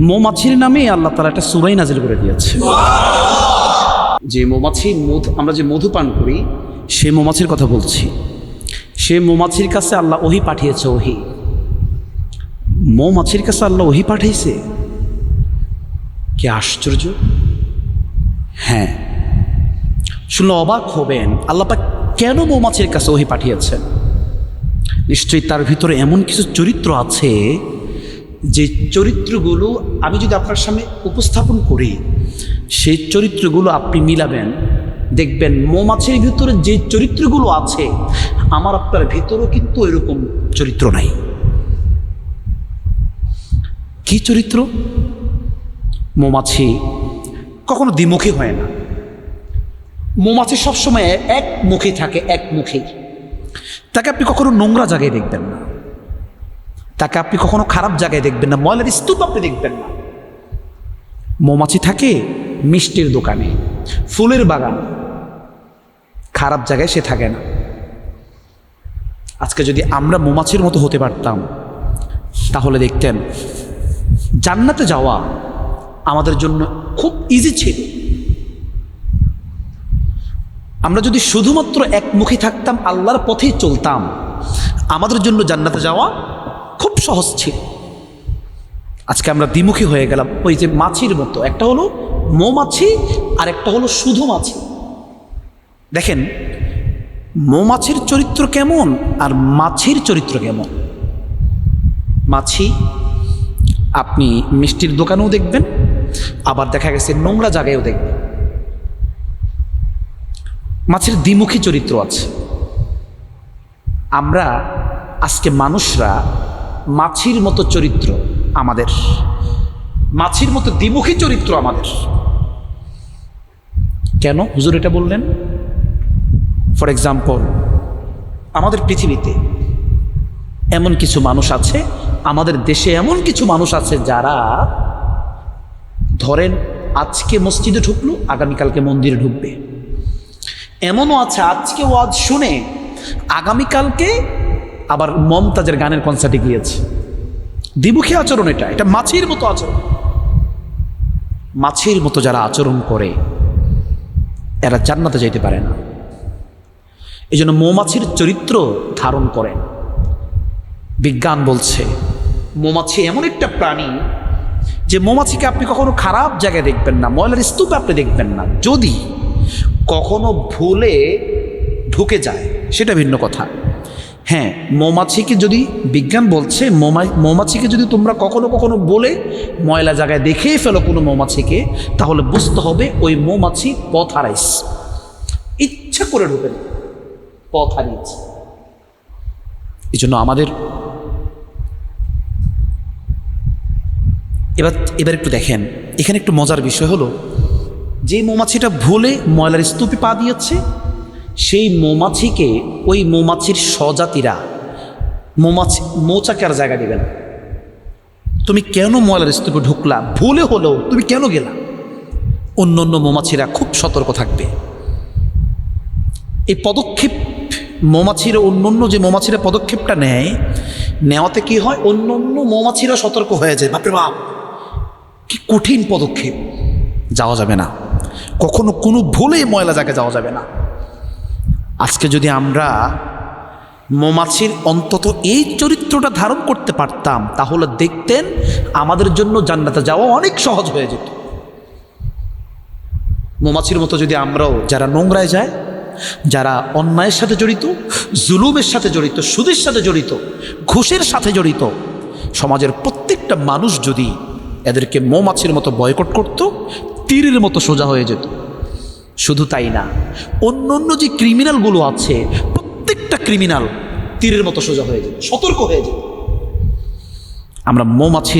মৌমাছির নামে আল্লাহ তালা একটা সুরাই নাজিল করে দিয়েছে। যে মৌমাছি মধু, আমরা যে মধু পান করি, সে মৌমাছির কথা বলছি। সে মৌমাছির কাছে আল্লাহ ওহি পাঠিয়েছে, ওহি। মৌমাছির কাছে আল্লাহ ওহি পাঠিয়েছে কি আশ্চর্য? হ্যাঁ। শুনলে অবাক হবেন আল্লাপাক কেন মৌমাছির কাছে ওহি পাঠিয়েছেন? নিশ্চয়ই তার ভিতরে এমন কিছু চরিত্র আছে যে চরিত্রগুলো আমি যদি আপনার সামনে উপস্থাপন করি, সেই চরিত্রগুলো আপনি মিলাবেন, দেখবেন মৌমাছির ভিতরে যে চরিত্রগুলো আছে, আমার আপনার ভিতরেও কিন্তু এরকম চরিত্র নাই। কি চরিত্র? মৌমাছি কখনো দ্বিমুখী হয় না। মৌমাছি সবসময় এক মুখে থাকে, এক মুখেই। তাকে আপনি কখনো নোংরা জায়গায় দেখবেন না। তাকে আপনি কখনো খারাপ জায়গায় দেখবেন না, ময়লার স্তূপ আপনি দেখবেন না। মৌমাছি থাকে মিষ্টির দোকানে, ফুলের বাগান। খারাপ জায়গায় সে থাকে না। আজকে যদি আমরা মৌমাছির মতো হতে পারতাম, তাহলে দেখতেন, জান্নাতে যাওয়া আমাদের জন্য খুব ইজি ছিল। আমরা যদি শুধুমাত্র একমুখী থাকতাম, আল্লাহর পথেই চলতাম, আমাদের জন্য জান্নাতে যাওয়া সহজ ছিল। আজকে আমরা দ্বিমুখী হয়ে গেলাম ওই যে মাছির মতো। একটা হলো মৌমাছি আর একটা হলো শুধু মাছি। দেখেন, মৌমাছির চরিত্র কেমন আর মাছির চরিত্র কেমন? মাছি, আপনি মিষ্টির দোকানেও দেখবেন, আবার দেখা গেছে নোংরা জায়গায়ও দেখবেন। মাছের দ্বিমুখী চরিত্র আছে। আমরা, আজকে মানুষরা মাছির মতো চরিত্র আমাদের। মাছির মতো দ্বিমুখী চরিত্র আমাদের। কেন? হুজুর এটা বললেন। ফর এক্সাম্পল আমাদের পৃথিবীতে এমন কিছু মানুষ আছে, আমাদের দেশে এমন কিছু মানুষ আছে যারা ধরেন আজকে মসজিদে ঢুকলো, আগামীকালকে মন্দিরে ঢুকবে। এমনও আছে, আজকে ওয়াজ শুনে আগামীকালকে আবার মমতাজের গানের কনসার্টে গিয়েছে। দ্বিমুখী আচরণ এটা এটা মাছির মতো আচরণ। মাছির মতো যারা আচরণ করে, এরা জান্নাতে যাইতে পারে না। এই জন্য মৌমাছির চরিত্র ধারণ করেন। বিজ্ঞান বলছে, মৌমাছি এমন একটা প্রাণী যে মৌমাছিকে আপনি কখনো খারাপ জায়গায় দেখবেন না, ময়লার স্তূপে আপনি দেখবেন না। যদি কখনো ভুলে ঢুকে যায়, সেটা ভিন্ন কথা। হ্যাঁ মৌমাছিকে যদি বিজ্ঞান বলছে মৌমা- মৌমাছিকে যদি তোমরা কখনো কখনো বলে ময়লা জায়গায় দেখেই ফেলো কোনো মৌমাছিকে, তাহলে বুঝতে হবে ওই মৌমাছি পথ হারাইস ইচ্ছা করে ঢুকে পথ হারিয়েছে। এই জন্য আমাদের এবার এবার একটু দেখেন, এখানে একটু মজার বিষয় হলো, যে মৌমাছিটা ভুলে ময়লার স্তূপে পা দিয়েছে সেই মৌমাছিকে ওই মৌমাছির স্বজাতিরা মৌমাছি মৌচাকে আর জায়গা দেবে না তুমি কেন ময়লার স্তূপে ঢুকলা? ভুলে হলেও তুমি কেন গেলা? অন্য অন্য মৌমাছিরা খুব সতর্ক থাকবে। এই পদক্ষেপ মৌমাছির, অন্য অন্য যে মৌমাছিরা পদক্ষেপটা নেয়, নেওয়াতে কি হয়? অন্য অন্য মৌমাছিরা সতর্ক হয়ে যায়। বাপরে বাপ! কি কঠিন পদক্ষেপ। যাওয়া যাবে না। কখনো কোনো ভুলে ময়লা জায়গায় যাওয়া যাবে না। আজকে যদি আমরা মৌমাছির অন্তত এই চরিত্রটা ধারণ করতে পারতাম, তাহলে দেখতেন আমাদের জন্য জান্নাতে যাওয়া অনেক সহজ হয়ে যেত। মৌমাছির মতো যদি আমরাও যারা নোংরায় যায়, যারা অন্যায়ের সাথে জড়িত, জুলুমের সাথে জড়িত, সুদের সাথে জড়িত, ঘুষের সাথে জড়িত, সমাজের প্রত্যেকটা মানুষ যদি এদেরকে মৌমাছির মতো বয়কট করত, তীরের মতো সোজা হয়ে যেত। শুধু তাই না অন্য অন্য যে ক্রিমিনালগুলো আছে, প্রত্যেকটা ক্রিমিনাল তীরের মতো সোজা হয়ে যায়, সতর্ক হয়ে যায়। আমরা মৌমাছি